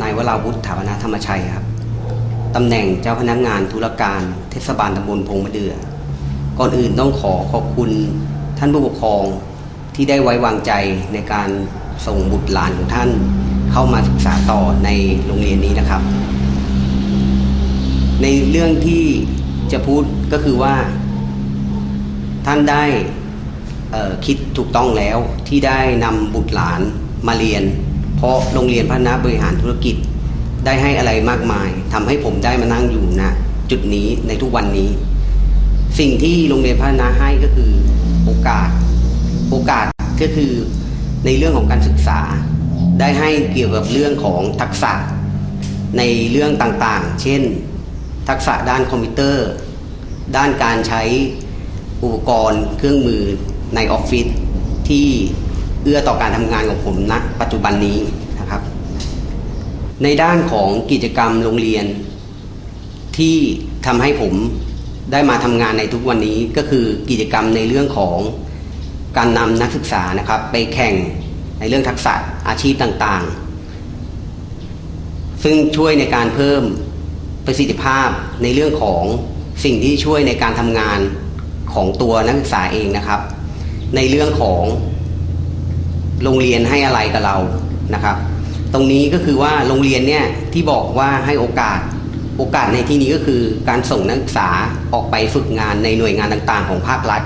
นายวราวุฒิถาวนาธรรมชัยครับตำแหน่งเจ้าพนักงานธุรการเทศบาลตำบลพงมะเดื่อก่อนอื่นต้องขอขอบคุณท่านผู้ปกครองที่ได้ไว้วางใจในการส่งบุตรหลานของท่านเข้ามาศึกษาต่อในโรงเรียนนี้นะครับ ในเรื่องที่จะพูดก็คือว่า ท่านได้คิดถูกต้องแล้วที่ได้นำบุตรหลานมาเรียน เพราะโรงเรียนพัฒนาบริหารธุรกิจได้ให้อะไรมากมายทำให้ผมได้มานั่งอยู่ณจุดนี้ในทุกวันนี้ สิ่งที่โรงเรียนพัฒนาให้ก็คือโอกาส โอกาสก็คือในเรื่องของการศึกษา ได้ให้เกี่ยวกับเรื่องของทักษะในเรื่องต่างๆ เช่น ทักษะด้านคอมพิวเตอร์ ด้านการใช้อุปกรณ์เครื่องมือในออฟฟิศที่ เอื้อต่อการทำงานของผมณปัจจุบันนี้นะครับ ในด้านของกิจกรรมโรงเรียน ที่ทำให้ผมได้มาทำงานในทุกวันนี้ก็คือกิจกรรมในเรื่องของการนำนักศึกษานะครับ ไปแข่งในเรื่องทักษะอาชีพต่างๆ ซึ่งช่วยในการเพิ่มประสิทธิภาพในเรื่องของสิ่งที่ช่วยในการทำงานของตัวนักศึกษาเองนะครับ ในเรื่องของ โรงเรียนให้อะไรกับเรานะครับ ตรงนี้ก็คือว่าโรงเรียนเนี่ยที่บอกว่าให้โอกาสโอกาสในที่นี้ก็คือการส่งนักศึกษาออกไปฝึกงานในหน่วยงานต่างๆ ของภาครัฐ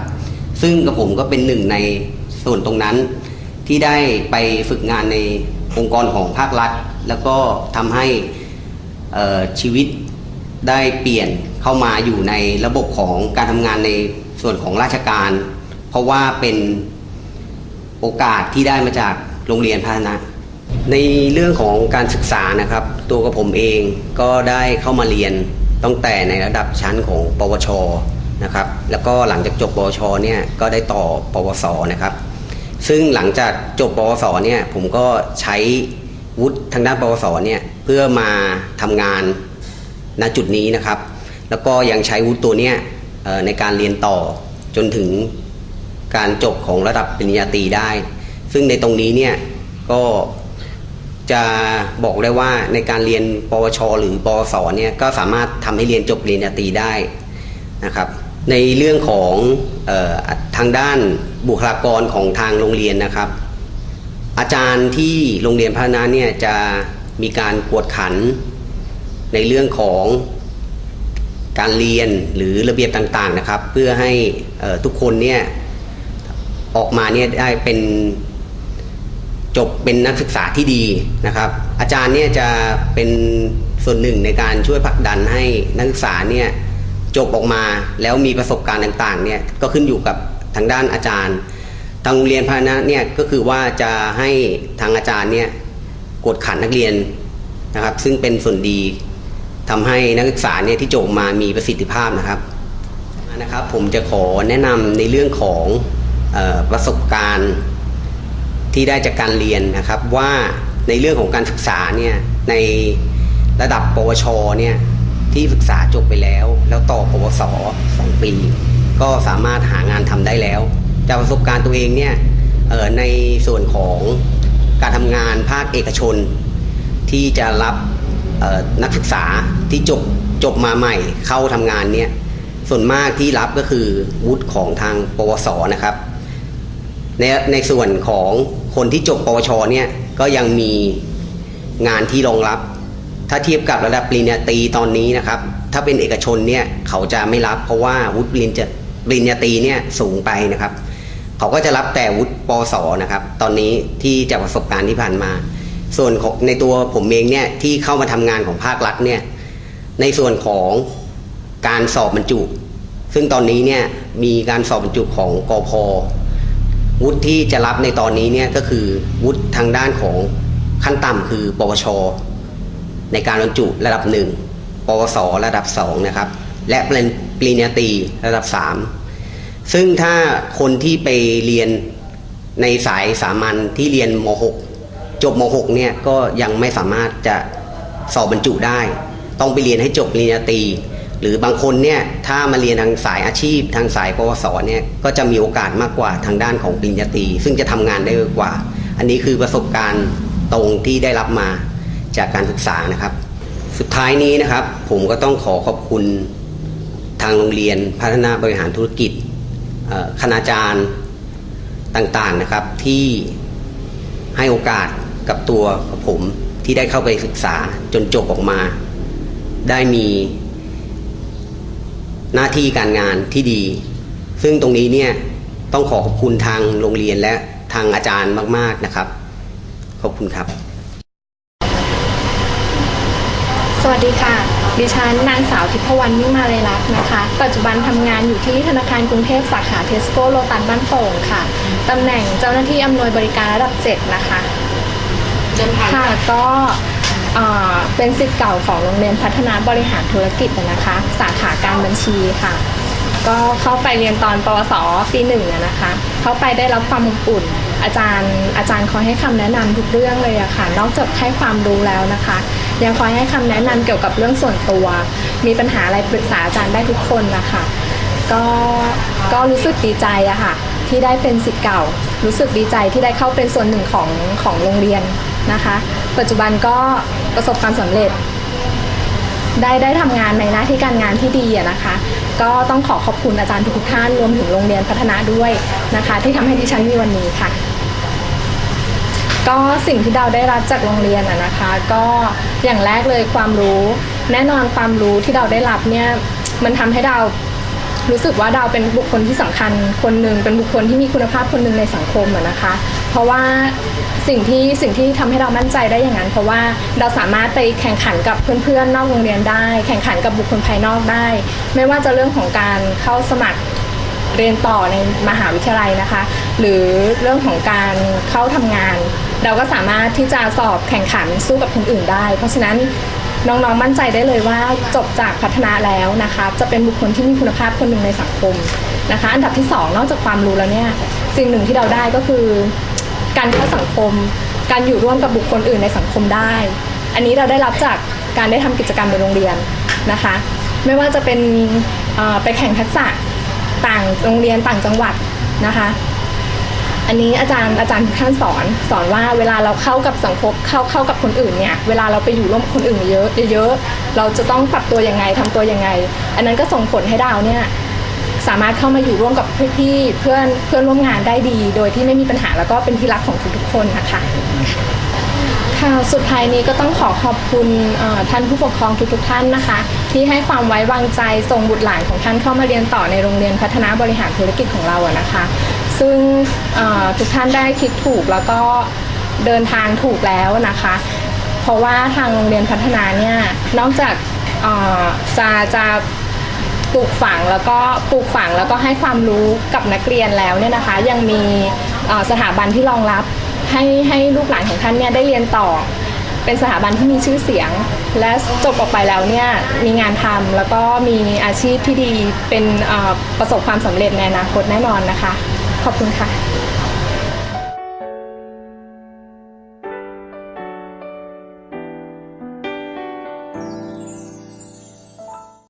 ซึ่งกับผมก็เป็นหนึ่งในส่วนตรงนั้นที่ได้ไปฝึกงานในองค์กรของภาครัฐ แล้วก็ทำให้ชีวิตได้เปลี่ยนเข้ามาอยู่ในระบบของการทำงานในส่วนของราชการ เพราะว่าเป็น โอกาสที่ได้มาจากโรงเรียนพัฒนาในเรื่องของการศึกษานะครับ ตัวกับผมเองก็ได้เข้ามาเรียนตั้งแต่ในระดับชั้นของ ปวชนะครับแล้วก็หลังจากจบปวชเนี่ยก็ได้ต่อปวสนะครับ ซึ่งหลังจากจบปวสเนี่ยผมก็ใช้วุฒิทางด้านปวสเนี่ยเพื่อมาทำงานณจุดนี้นะครับ แล้วก็ยังใช้วุฒิตัวเนี้ยในการเรียนต่อจนถึง การจบของระดับปริญญาตรีได้ ซึ่งในตรงนี้เนี่ยก็จะบอกได้ว่าในการเรียนปวช หรือปวสเนี่ยก็สามารถทำให้เรียนจบปริญญาตรีได้นะครับในเรื่องของออทางด้านบุคลากรของทางโรงเรียนนะครับ อาจารย์ที่โรงเรียนพัฒนาเนี่ยจะมีการกวดขันในเรื่องของการเรียนหรือระเบียบต่างๆนะครับ เพื่อให้ทุกคนเนี่ย ออกมาเนี่ยได้เป็นจบเป็นนักศึกษาที่ดีนะครับ อาจารย์เนี่ยจะเป็นส่วนหนึ่งในการช่วยผลักดันให้นักศึกษาเนี่ยจบออกมาแล้วมีประสบการณ์ต่างๆเนี่ยก็ขึ้นอยู่กับทางด้านอาจารย์ ทางโรงเรียนพาณนะเนี่ยก็คือว่าจะให้ทางอาจารย์เนี่ยกดขันนักเรียนนะครับ ซึ่งเป็นส่วนดีทำให้นักศึกษาเนี่ยที่จบมามีประสิทธิภาพนะครับนะครับ ผมจะขอแนะนำในเรื่องของ ประสบการณ์ที่ได้จากการเรียนนะครับว่าในเรื่องของการศึกษาเนี่ยในระดับปวชเนี่ยที่ศึกษาจบไปแล้ว แล้วต่อปวสสองปี ก็สามารถหางานทำได้แล้ว จากประสบการณ์ตัวเองเนี่ยในส่วนของการทำงานภาคเอกชน ที่จะรับนักศึกษาที่จบจบมาใหม่เข้าทำงานเนี่ยส่วนมากที่รับก็คือวุฒิของทางปวสนะครับ ในในส่วนของคนที่จบปวชเนี่ยก็ยังมีงานที่รองรับ ถ้าเทียบกับระดับปริญญาตรีตอนนี้นะครับ ถ้าเป็นเอกชนเนี่ยเขาจะไม่รับ เพราะว่าวุฒิปริญญาปริญญาตรีเนี่ยสูงไปนะครับ เขาก็จะรับแต่วุฒิปสนะครับ ตอนนี้ที่จากประสบการณ์ที่ผ่านมา ส่วนของในตัวผมเองเนี่ยที่เข้ามาทำงานของภาครัฐเนี่ยในส่วนของการสอบบรรจุ ซึ่งตอนนี้เนี่ยมีการสอบบรรจุของกอพ วุฒิที่จะรับในตอนนี้เนี่ยก็คือวุฒิทางด้านของขั้นต่ำคือ ปวช ในการบรรจุระดับหนึ่งปวส ระดับสองนะครับ และปริญญาตรีระดับสามซึ่งถ้าคนที่ไปเรียนในสายสามัญที่เรียนม .6 จบม .6 เนี่ยก็ยังไม่สามารถจะสอบบรรจุได้ ต้องไปเรียนให้จบปริญญาตรี หรือบางคนเนี่ยถ้ามาเรียนทางสายอาชีพ ทางสายปวสเนี่ยก็จะมีโอกาสมากกว่าทางด้านของปริญญาตรีซึ่งจะทำงานได้เร็วกว่า อันนี้คือประสบการณ์ตรงที่ได้รับมาจากการศึกษานะครับ สุดท้ายนี้นะครับ ผมก็ต้องขอขอบคุณทางโรงเรียนพัฒนาบริหารธุรกิจคณาจารย์ต่างๆนะครับที่ให้โอกาสกับตัวกับผมที่ได้เข้าไปศึกษาจนจบออกมา ได้มี หน้าที่การงานที่ดี ซึ่งตรงนี้เนี่ยต้องขอขอบคุณทางโรงเรียนและทางอาจารย์มาก ๆนะครับ ขอบคุณครับ สวัสดีค่ะ ดิฉันนางสาวทิพวรรณมิ่งมาเลยรักษณ์นะคะ ปัจจุบันทำงานอยู่ที่ธนาคารกรุงเทพสาขาเทสโก้โลตัสบ้านโป่งค่ะตำแหน่งเจ้าหน้าที่อำนวยบริการระดับ 7 นะคะค่ะก็ เป็นสิทธิ์เก่าของโรงเรียนพัฒนาบริหารธุรกิจนะคะ สาขาการบัญชีค่ะ ก็เข้าไปเรียนตอนปวสปีหนึ่งอะนะคะ เข้าไปได้รับความอบอุ่น อาจารย์อาจารย์คอยให้คำแนะนำทุกเรื่องเลยอะค่ะ นอกจากให้ความรู้แล้วนะคะ ยังคอยให้คำแนะนำเกี่ยวกับเรื่องส่วนตัว มีปัญหาอะไรปรึกษาอาจารย์ได้ทุกคนนะคะก็ก็รู้สึกดีใจอะค่ะที่ได้เป็นสิทธิ์เก่า รู้สึกดีใจที่ได้เข้าเป็นส่วนหนึ่งของของโรงเรียนนะคะ ปัจจุบันก็ ประสบความสำเร็จ ได้ได้ทำงานในหน้าที่การงานที่ดีอะนะคะ ก็ต้องขอขอบคุณอาจารย์ทุกท่านรวมถึงโรงเรียนพัฒนาด้วยนะคะ ที่ทำให้ดิฉันมีวันนี้ค่ะ ก็สิ่งที่ดาวได้รับจากโรงเรียนอะนะคะ ก็อย่างแรกเลยความรู้ แน่นอนความรู้ที่ดาวได้รับเนี่ยมันทำให้ดาวรู้สึกว่าดาวเป็นบุคคลที่สำคัญคนหนึ่งเป็นบุคคลที่มีคุณภาพคนหนึ่งในสังคมอะนะคะ ราะว่าสิ่งที่สิ่งที่ทำให้เรามั่นใจได้อย่างนั้น เพราะว่าเราสามารถไปแข่งขันกับเพื่อนๆนอกโรงเรียนได้ แข่งขันกับบุคคลภายนอกได้ ไม่ว่าจะเรื่องของการเข้าสมัครเรียนต่อในมหาวิทยาลัยนะคะ หรือเรื่องของการเข้าทำงาน เราก็สามารถที่จะสอบแข่งขันสู้กับคนอื่นได้ เพราะฉะนั้นน้องๆมั่นใจได้เลยว่าจบจากพัฒนาแล้วนะคะ จะเป็นบุคคลที่มีคุณภาพคนหนึ่งในสังคมนะคะ อันดับที่สองนอกจากความรู้แล้วเนี่ยสิ่งหนึ่งที่เราได้ก็คือ การเข้าสังคม การอยู่ร่วมกับบุคคลอื่นในสังคมได้ อันนี้เราได้รับจากการได้ทำกิจกรรมในโรงเรียนนะคะ ไม่ว่าจะเป็นไปแข่งทักษะต่างโรงเรียนต่างจังหวัดนะคะ อันนี้อาจารย์อาจารย์ทุกท่านสอนสอนว่าเวลาเราเข้ากับสังคมเข้าเข้ากับคนอื่นเนี่ยเวลาเราไปอยู่ร่วมกับคนอื่นเยอะเยอะเราจะต้องปรับตัวยังไงทำตัวยังไง อันนั้นก็ส่งผลให้ดาวเนี่ย สามารถเข้ามาอยู่ร่วมกับพี่ๆเพื่อนเพื่อนร่วมงานได้ดี โดยที่ไม่มีปัญหาแล้วก็เป็นที่รักของทุกๆคนนะคะค่ะสุดท้ายนี้ก็ต้องขอขอบคุณท่านผู้ปกครองทุกๆท่านนะคะ ที่ให้ความไว้วางใจส่งบุตรหลานของท่านเข้ามาเรียนต่อในโรงเรียนพัฒนาบริหารธุรกิจของเราอะนะคะ ซึ่งทุกท่านได้คิดถูกแล้วก็เดินทางถูกแล้วนะคะ เพราะว่าทางโรงเรียนพัฒนาเนี่ยนอกจากจะจะ ปลูกฝังแล้วก็ปลูกฝังแล้วก็ให้ความรู้กับนักเรียนแล้วเนี่ยนะคะ ยังมีสถาบันที่รองรับให้ให้ลูกหลานของท่านเนี่ยได้เรียนต่อ เป็นสถาบันที่มีชื่อเสียง และจบออกไปแล้วเนี่ยมีงานทำแล้วก็มีอาชีพที่ดีเป็นประสบความสำเร็จในอนาคตแน่นอนนะคะ ขอบคุณค่ะ